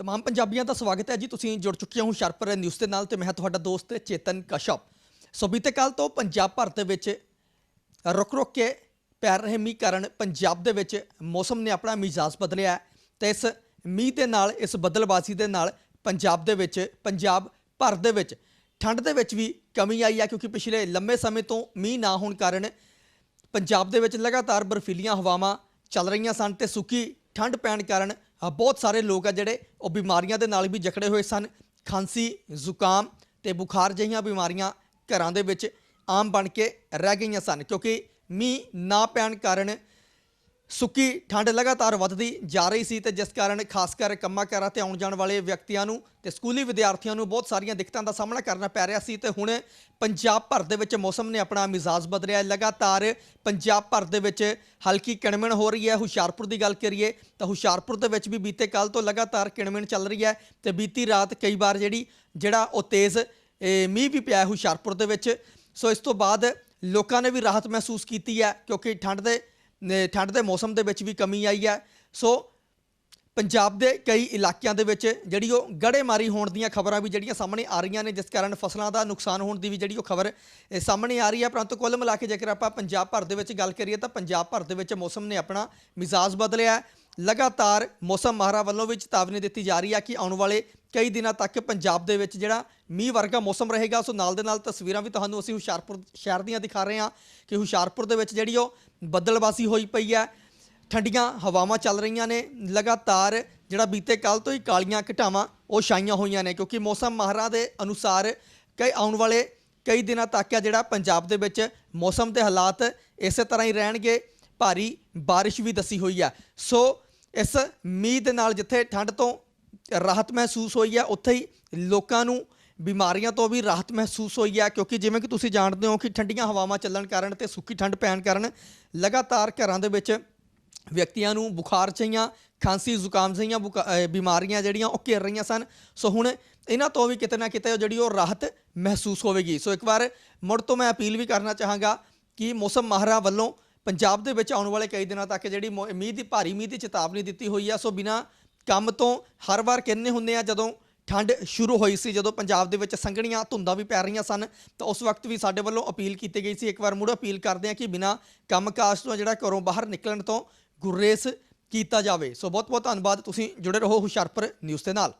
ਤਮਾਮ ਪੰਜਾਬੀਆਂ ਦਾ ਸਵਾਗਤ ਹੈ ਜੀ ਤੁਸੀਂ ਜੁੜ ਚੁੱਕੇ ਹੋ ਹੁਸ਼ਿਆਰਪੁਰ ਨਿਊਜ਼ ਦੇ ਨਾਲ ਤੇ ਮੈਂ ਤੁਹਾਡਾ ਦੋਸਤ ਚੇਤਨ ਕਸ਼ਪ ਸੋ ਬੀਤੇ ਕੱਲ ਤੋਂ ਪੰਜਾਬ ਭਰ ਦੇ ਵਿੱਚ ਰੁਕ ਰੁਕ ਕੇ ਪੈ ਰਹੇ ਮੀਂਹ ਕਾਰਨ ਪੰਜਾਬ ਦੇ ਵਿੱਚ ਮੌਸਮ ਨੇ ਆਪਣਾ ਮਿਜਾਜ਼ ਬਦਲਿਆ ਹੈ ਤੇ ਇਸ ਮੀਂਹ ਦੇ ਨਾਲ ਇਸ ਬਦਲਬਾਜ਼ੀ ਦੇ ਨਾਲ ਪੰਜਾਬ ਦੇ ਵਿੱਚ ਪੰਜਾਬ ਭਰ ਦੇ ਵਿੱਚ ਠੰਡ ਦੇ ਵਿੱਚ ਵੀ ਕਮੀ ਆਈ ਹੈ ਕਿਉਂਕਿ ਪਿਛਲੇ ਲੰਮੇ ਸਮੇਂ ਤੋਂ ਮੀਂਹ ਨਾ ਹੋਣ ਕਾਰਨ ਪੰਜਾਬ ਦੇ ਵਿੱਚ ਲਗਾਤਾਰ ਬਰਫੀਲੀਆਂ ਹਵਾਵਾਂ ਚੱਲ ਰਹੀਆਂ ਸਨ ਤੇ ਸੁੱਕੀ ਠੰਡ ਪੈਣ ਕਾਰਨ ਬਹੁਤ ਸਾਰੇ ਲੋਕ ਆ ਜਿਹੜੇ ਉਹ ਬਿਮਾਰੀਆਂ ਦੇ ਨਾਲ ਵੀ ਜਕੜੇ ਹੋਏ ਸਨ। ਖਾਂਸੀ, ਜ਼ੁਕਾਮ ਤੇ ਬੁਖਾਰ ਜਿਹੀਆਂ ਬਿਮਾਰੀਆਂ ਘਰਾਂ ਦੇ ਵਿੱਚ ਆਮ ਬਣ ਕੇ ਰਹਿ ਗਈਆਂ ਸਨ ਕਿਉਂਕਿ ਮੀਂਹ ਨਾ ਪੈਣ ਕਾਰਨ ਸੁੱਕੀ ਠੰਡ ਲਗਾਤਾਰ ਵੱਧਦੀ ਜਾ ਰਹੀ ਸੀ ਤੇ ਜਿਸ ਕਾਰਨ ਖਾਸ ਕਰ ਕੰਮਾਂ ਕਾਰਾਂ ਤੇ ਆਉਣ ਜਾਣ ਵਾਲੇ ਵਿਅਕਤੀਆਂ ਨੂੰ ਤੇ ਸਕੂਲੀ ਵਿਦਿਆਰਥੀਆਂ ਨੂੰ ਬਹੁਤ ਸਾਰੀਆਂ ਦਿੱਕਤਾਂ ਦਾ ਸਾਹਮਣਾ ਕਰਨਾ ਪੈ ਰਿਹਾ ਸੀ ਤੇ ਹੁਣ ਪੰਜਾਬ ਭਰ ਦੇ ਵਿੱਚ ਮੌਸਮ ਨੇ ਆਪਣਾ ਮਿਜ਼ਾਜ ਬਦਲਿਆ ਲਗਾਤਾਰ ਪੰਜਾਬ ਭਰ ਦੇ ਵਿੱਚ ਹਲਕੀ ਕਿਣਮਿਣ ਹੋ ਰਹੀ ਹੈ। ਹੁਸ਼ਿਆਰਪੁਰ ਦੀ ਗੱਲ ਕਰੀਏ ਤਾਂ ਹੁਸ਼ਿਆਰਪੁਰ ਦੇ ਵਿੱਚ ਵੀ ਬੀਤੇ ਕੱਲ ਤੋਂ ਲਗਾਤਾਰ ਕਿਣਮਿਣ ਚੱਲ ਰਹੀ ਹੈ ਤੇ ਬੀਤੀ ਰਾਤ ਕਈ ਵਾਰ ਜਿਹੜੀ, ਜਿਹੜਾ ਉਹ ਤੇਜ਼ ਮੀਂਹ ਵੀ ਪਿਆ ਹੁਸ਼ਿਆਰਪੁਰ ਦੇ ਵਿੱਚ। ਸੋ ਇਸ ਤੋਂ ਬਾਅਦ ਲੋਕਾਂ ਨੇ ਵੀ ਰਾਹਤ ਮਹਿਸੂਸ ਕੀਤੀ ਹੈ ਕਿਉਂਕਿ ਠੰਡ ਦੇ ਠੰਡ ਦੇ ਮੌਸਮ ਦੇ ਵਿੱਚ ਵੀ ਕਮੀ ਆਈ ਹੈ। ਸੋ ਪੰਜਾਬ ਦੇ ਕਈ ਇਲਾਕਿਆਂ ਦੇ ਵਿੱਚ ਜਿਹੜੀ ਉਹ ਗੜੇਮਾਰੀ ਹੋਣ ਦੀਆਂ ਖਬਰਾਂ ਵੀ ਜਿਹੜੀਆਂ ਸਾਹਮਣੇ ਆ ਰਹੀਆਂ ਨੇ, ਜਿਸ ਕਾਰਨ ਫਸਲਾਂ ਦਾ ਨੁਕਸਾਨ ਹੋਣ ਦੀ ਵੀ ਜਿਹੜੀ ਉਹ ਖਬਰ ਸਾਹਮਣੇ ਆ ਰਹੀ ਹੈ। ਪਰੰਤੂ ਕੁੱਲ ਮਿਲਾ ਕੇ ਜੇਕਰ ਆਪਾਂ ਪੰਜਾਬ ਭਰ ਦੇ ਵਿੱਚ ਗੱਲ ਕਰੀਏ ਤਾਂ ਪੰਜਾਬ ਭਰ ਦੇ ਵਿੱਚ ਮੌਸਮ ਨੇ ਆਪਣਾ ਮਿਜ਼ਾਜ ਬਦਲਿਆ। ਲਗਾਤਾਰ ਮੌਸਮ ਮਾਹਰਾਂ ਵੱਲੋਂ ਵੀ ਚੇਤਾਵਨੀ ਦਿੱਤੀ ਜਾ ਰਹੀ ਹੈ ਕਿ ਆਉਣ ਵਾਲੇ ਕਈ ਦਿਨਾਂ ਤੱਕ ਪੰਜਾਬ ਦੇ ਵਿੱਚ ਜਿਹੜਾ ਮੀਂਹ ਵਰਗਾ ਮੌਸਮ ਰਹੇਗਾ, ਸੋ ਨਾਲ ਦੇ ਨਾਲ ਤਸਵੀਰਾਂ ਵੀ ਤੁਹਾਨੂੰ ਅਸੀਂ ਹੁਸ਼ਿਆਰਪੁਰ ਸ਼ਹਿਰ ਦੀਆਂ ਦਿਖਾ ਰਹੇ ਹਾਂ ਕਿ ਹੁਸ਼ਿਆਰਪੁਰ ਦੇ ਵਿੱਚ ਜਿਹੜੀ ਉਹ ਬੱਦਲਬਾਜ਼ੀ ਹੋਈ ਪਈ ਹੈ। ਠੰਡੀਆਂ ਹਵਾਵਾਂ ਚੱਲ ਰਹੀਆਂ ਨੇ, ਲਗਾਤਾਰ ਜਿਹੜਾ ਬੀਤੇ ਕੱਲ ਤੋਂ ਹੀ ਕਾਲੀਆਂ ਘਟਾਵਾਂ ਉਹ ਛਾਈਆਂ ਹੋਈਆਂ ਨੇ, ਕਿਉਂਕਿ ਮੌਸਮ ਮਾਹਰਾਂ ਦੇ ਅਨੁਸਾਰ ਕਈ ਆਉਣ ਵਾਲੇ ਕਈ ਦਿਨਾਂ ਤੱਕ ਆ ਜਿਹੜਾ ਪੰਜਾਬ ਦੇ ਵਿੱਚ ਮੌਸਮ ਦੇ ਹਾਲਾਤ ਇਸੇ ਤਰ੍ਹਾਂ ਹੀ ਰਹਿਣਗੇ। ਭਾਰੀ ਬਾਰਿਸ਼ ਵੀ ਦੱਸੀ ਹੋਈ ਹੈ। ਸੋ ਇਸ ਮੀਂਹ ਦੇ ਨਾਲ ਜਿੱਥੇ ਠੰਡ ਤੋਂ ਰਾਹਤ ਮਹਿਸੂਸ ਹੋਈ ਹੈ, ਉੱਥੇ ਹੀ ਲੋਕਾਂ ਨੂੰ ਬਿਮਾਰੀਆਂ ਤੋਂ ਵੀ ਰਾਹਤ ਮਹਿਸੂਸ ਹੋਈ ਹੈ, ਕਿਉਂਕਿ ਜਿਵੇਂ ਕਿ ਤੁਸੀਂ ਜਾਣਦੇ ਹੋ ਕਿ ਠੰਡੀਆਂ ਹਵਾਵਾਂ ਚੱਲਣ ਕਾਰਨ ਤੇ ਸੁੱਕੀ ਠੰਡ ਪੈਣ ਕਾਰਨ ਲਗਾਤਾਰ ਘਰਾਂ ਦੇ ਵਿੱਚ ਵਿਅਕਤੀਆਂ ਨੂੰ ਬੁਖਾਰ ਚਹੀਆਂ ਖਾਂਸੀ, ਜ਼ੁਕਾਮ ਜਿਹੀਆਂ ਬੁਖਾ- ਬਿਮਾਰੀਆਂ ਜਿਹੜੀਆਂ ਉਹ ਘੇਰ ਰਹੀਆਂ ਸਨ। ਸੋ ਹੁਣ ਇਹਨਾਂ ਤੋਂ ਵੀ ਕਿਤੇ ਨਾ ਕਿਤੇ ਜਿਹੜੀ ਉਹ ਰਾਹਤ ਮਹਿਸੂਸ ਹੋਵੇਗੀ। ਸੋ ਇੱਕ ਵਾਰ ਮੁੜ ਤੋਂ ਮੈਂ ਅਪੀਲ ਵੀ ਕਰਨਾ ਚਾਹਾਂਗਾ ਕਿ ਮੌਸਮ ਮਾਹਰਾਂ ਵੱਲੋਂ ਪੰਜਾਬ ਦੇ ਵਿੱਚ ਆਉਣ ਵਾਲੇ ਕਈ ਦਿਨਾਂ ਤੱਕ ਜਿਹੜੀ ਮੌ- ਮੀਂਹ ਦੀ, ਭਾਰੀ ਮੀਂਹ ਦੀ ਚੇਤਾਵਨੀ ਦਿੱਤੀ ਹੋਈ ਆ, ਸੋ ਬਿਨਾ ਕੰਮ ਤੋਂ ਹਰ ਵਾਰ ਕਹਿੰਦੇ ਹੁੰਦੇ ਆ, ਜਦੋਂ ਠੰਡ ਸ਼ੁਰੂ ਹੋਈ ਸੀ, ਜਦੋਂ ਪੰਜਾਬ ਦੇ ਵਿੱਚ ਸੰਘਣੀਆਂ ਧੁੰਦਾਂ ਵੀ ਪੈ ਰਹੀਆਂ ਸਨ, ਤਾਂ ਉਸ ਵਕਤ ਵੀ ਸਾਡੇ ਵੱਲੋਂ ਅਪੀਲ ਕੀਤੀ ਗਈ ਸੀ। ਇੱਕ ਵਾਰ ਮੁੜ ਅਪੀਲ ਕਰਦੇ ਆ ਕਿ ਬਿਨਾ ਕੰਮਕਾਜ ਤੋਂ ਜਿਹੜਾ ਘਰੋਂ ਬਾਹਰ ਨਿਕਲਣ ਤੋਂ ਗੁਰੇਸ ਕੀਤਾ ਜਾਵੇ। ਸੋ ਬਹੁਤ ਬਹੁਤ ਧੰਨਵਾਦ। ਤੁਸੀਂ ਜੁੜੇ ਰਹੋ ਹੁਸ਼ਿਆਰਪੁਰ ਨਿਊਜ਼ ਦੇ ਨਾਲ।